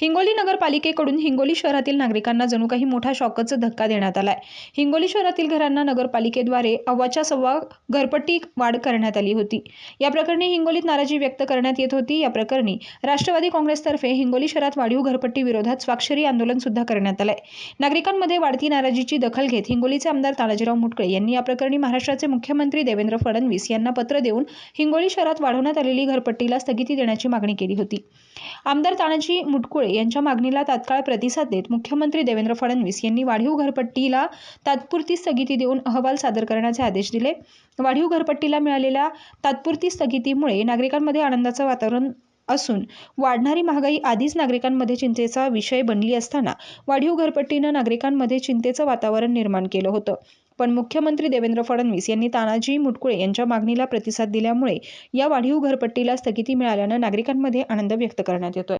हिंगोली नगरपालिकेकडून हिंगोली शहरातील नागरिकांना जणू काही मोठा शॉकच धक्का देण्यात आलाय. हिंगोली शहरातील घरांना नगरपालिकेद्वारे अव्वाच्या सव्वा घरपट्टी वाढ करण्यात आली होती. या प्रकरणी हिंगोलीत नाराजी व्यक्त करण्यात येत होती. या प्रकरणी राष्ट्रवादी काँग्रेसतर्फे हिंगोली शहरात वाढीव घरपट्टी विरोधात स्वाक्षरी आंदोलन सुद्धा करण्यात आलंय. नागरिकांमध्ये वाढती नाराजीची दखल घेत हिंगोलीचे आमदार तानाजीराव मुटकळे यांनी या प्रकरणी महाराष्ट्राचे मुख्यमंत्री देवेंद्र फडणवीस यांना पत्र देऊन हिंगोली शहरात वाढवण्यात आलेली घरपट्टीला स्थगिती देण्याची मागणी केली होती. आमदार तानाजी मुटकुळे यांच्या मागणीला तात्काळ प्रतिसाद देत मुख्यमंत्री देवेंद्र फडणवीस यांनी वाढीव घरपट्टीला तात्पुरती स्थगिती देऊन अहवाल सादर करण्याचे आदेश दिले. वाढीव घरपट्टीला मिळालेल्या तात्पुरती स्थगितीमुळे नागरिकांमध्ये आनंदाचं वातावरण असून वाढणारी महागाई आधीच नागरिकांमध्ये चिंतेचा विषय बनली असताना वाढीव घरपट्टीनं नागरिकांमध्ये चिंतेचं वातावरण निर्माण केलं होतं. पण मुख्यमंत्री देवेंद्र फडणवीस यांनी तानाजी मुटकुळे यांच्या मागणीला प्रतिसाद दिल्यामुळे या वाढीव घरपट्टीला स्थगिती मिळाल्यानं नागरिकांमध्ये आनंद व्यक्त करण्यात येतोय.